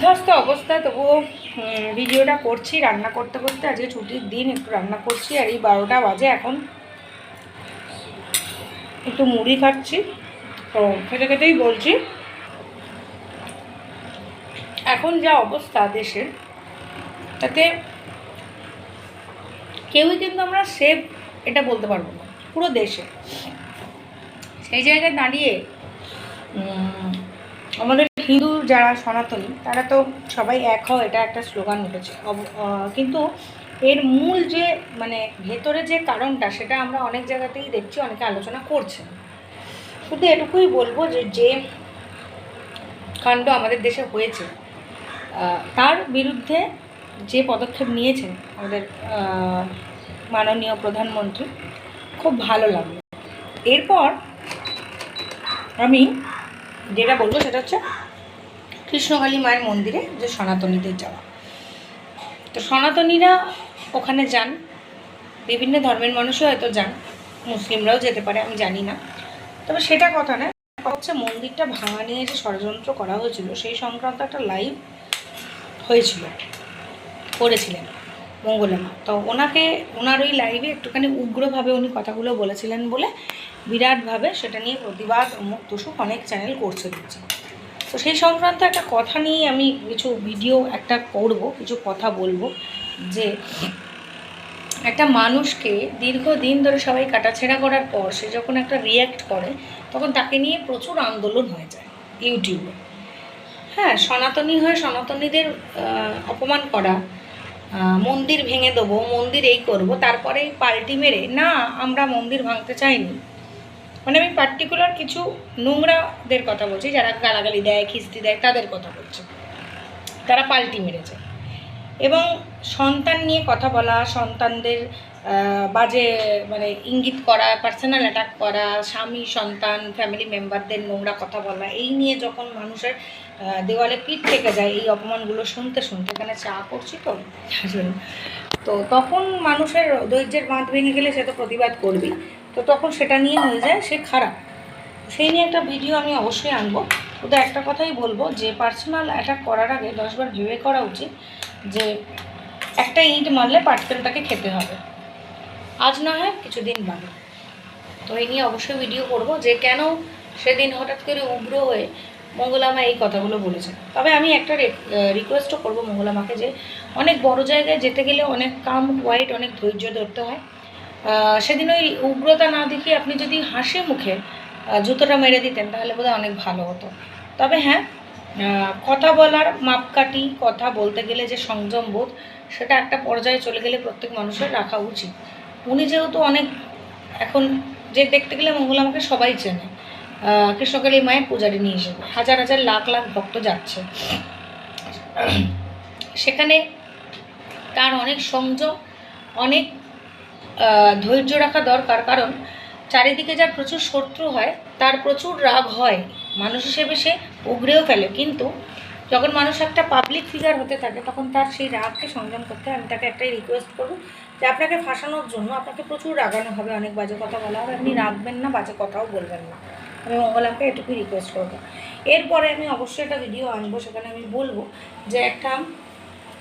বিধ্বস্ত অবস্থা তবুও ভিডিওটা করছি, রান্না করতে করতে আজকে ছুটির দিন, একটু রান্না করছি আর এই বারোটা বাজে এখন। একটু মুড়ি খাচ্ছি, তো খেতে খেতেই বলছি। এখন যা অবস্থা দেশের, তাতে কেউই কিন্তু আমরা সেভ এটা বলতে পারব না, পুরো দেশে। সেই জায়গায় দাঁড়িয়ে আমাদের হিন্দু যারা সনাতনী, তারা তো সবাই এক হও, এটা একটা স্লোগান উঠেছে। কিন্তু এর মূল যে মানে ভেতরে যে কারণটা, সেটা আমরা অনেক জায়গাতেই দেখছি, অনেকে আলোচনা করছেন। শুধু এটুকুই বলব যে যে কাণ্ড আমাদের দেশে হয়েছে তার বিরুদ্ধে যে পদক্ষেপ নিয়েছেন আমাদের মাননীয় প্রধানমন্ত্রী, খুব ভালো লাগল। এরপর আমি যেটা বলব, সেটা হচ্ছে কৃষ্ণকালী মায়ের মন্দিরে যে সনাতনীদের যাওয়া। তো সনাতনীরা ওখানে যান। বিভিন্ন ধর্মের মানুষও হয়তো যান। মুসলিমরাও যেতে পারে, আমি জানি না। তবে সেটা কথা না হচ্ছে মন্দিরটা ভাঙা নিয়ে যে ষড়যন্ত্র করা হয়েছিল, সেই সংক্রান্ত একটা লাইভ হয়েছিল, করেছিলেন মঙ্গলমা তো ওনাকে, ওনার ওই লাইভে একটুখানি উগ্রভাবে উনি কথাগুলো বলেছিলেন বলে বিরাটভাবে সেটা নিয়ে প্রতিবাদ অমুক তুসুক অনেক চ্যানেল করছে দিচ্ছে তো সেই সংক্রান্ত একটা কথা নিয়ে আমি কিছু ভিডিও একটা করব, কিছু কথা বলব, যে একটা মানুষকে দীর্ঘদিন ধরে সবাই কাটাছেড়া করার পর সে যখন একটা রিয়্যাক্ট করে, তখন তাকে নিয়ে প্রচুর আন্দোলন হয়ে যায় ইউটিউবে হ্যাঁ সনাতনী হয়ে সনাতনীদের অপমান করা মন্দির ভেঙে দেবো, মন্দির এই করব, তারপরে পাল্টি মেরে, না, আমরা মন্দির ভাঙতে চাইনি। মানে আমি পার্টিকুলার কিছু নোংরাদের কথা বলছি যারা গালাগালি দেয় খিস্তি দেয় তাদের কথা বলছি। তারা পাল্টি মেরেছে। এবং সন্তান নিয়ে কথা বলা সন্তানদের বাজে মানে ইঙ্গিত করা পার্সোনাল অ্যাটাক করা স্বামী সন্তান ফ্যামিলি মেম্বারদের নোংরা কথা বলা এই নিয়ে যখন মানুষের দেওয়ালে পিঠ থেকে যায় এই অপমানগুলো শুনতে শুনতে এখানে চা করছি তো? আসলে তো তখন মানুষের ধৈর্যের বাঁধ ভেঙে গেলে সে তো প্রতিবাদ করবি তো তখন সেটা নিয়ে হয়ে যায়, সে খারাপ। সেই নিয়ে একটা ভিডিও আমি অবশ্যই আনব। শুধু একটা কথাই বলব যে পার্সোনাল অ্যাটাক করার আগে দশবার ভেবে করা উচিত যে, একটা ইট মারলে পাটকেলটাকে খেতে হবে। আজ না হয় কিছুদিন বাদে। তো এই নিয়ে অবশ্যই ভিডিও করব যে, কেন সেদিন হঠাৎ করে উগ্র হয়ে মঙ্গলামা এই কথাগুলো বলেছে তবে আমি একটা রিকোয়েস্টও করব মঙ্গলামাকে যে, অনেক বড় জায়গায় যেতে গেলে অনেক কাম হোয়াইট অনেক ধৈর্য ধরতে হয়। সেদিন ওই উগ্রতা না দেখিয়ে আপনি যদি হাসি মুখে জুতোটা মেরে দিতেন, তাহলে বোধহয় অনেক ভালো হতো। তবে হ্যাঁ কথা বলার মাপকাঠি, কথা বলতে গেলে যে সংযম বোধ, সেটা একটা পর্যায়ে চলে গেলে প্রত্যেক মানুষের রাখা উচিত। উনি যেহেতু অনেক, এখন যে দেখতে গেলে মঙ্গল আমাকে সবাই চেনে। কৃষ্ণকালী মায়ের পূজারি নিয়ে হিসেবে হাজার হাজার লাখ লাখ ভক্ত যাচ্ছে। সেখানে তার অনেক সংযম, অনেক ধৈর্য রাখা দরকার। কারণ চারিদিকে যার প্রচুর শত্রু হয়, তার প্রচুর রাগ হয়। মানুষ হিসেবে সে উগড়েও ফেলে। কিন্তু যখন মানুষ একটা পাবলিক ফিগার হতে থাকে, তখন তার সেই রাগকে সংযম করতে। আমি তাকে একটাই রিকোয়েস্ট করব যে আপনাকে ফাঁসানোর জন্য আপনাকে প্রচুর রাগানো হবে, অনেক বাজে কথা বলা হবে। আপনি রাখবেন না, বাজে কথাও বলবেন না। আমি মঙ্গলামকে এটুকুই রিকোয়েস্ট করব। এরপরে আমি অবশ্যই একটা ভিডিও আনব, সেখানে আমি বলব যে একটা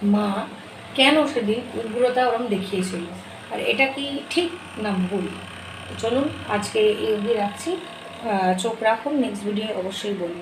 মা কেন সেদিন উগ্রতা ওরম দেখিয়েছিল? আর এটা কি ঠিক না ভুল? চলুন আজকে এই অবধি রাখছি। চোখ রাখুন নেক্সট ভিডিও অবশ্যই বলব।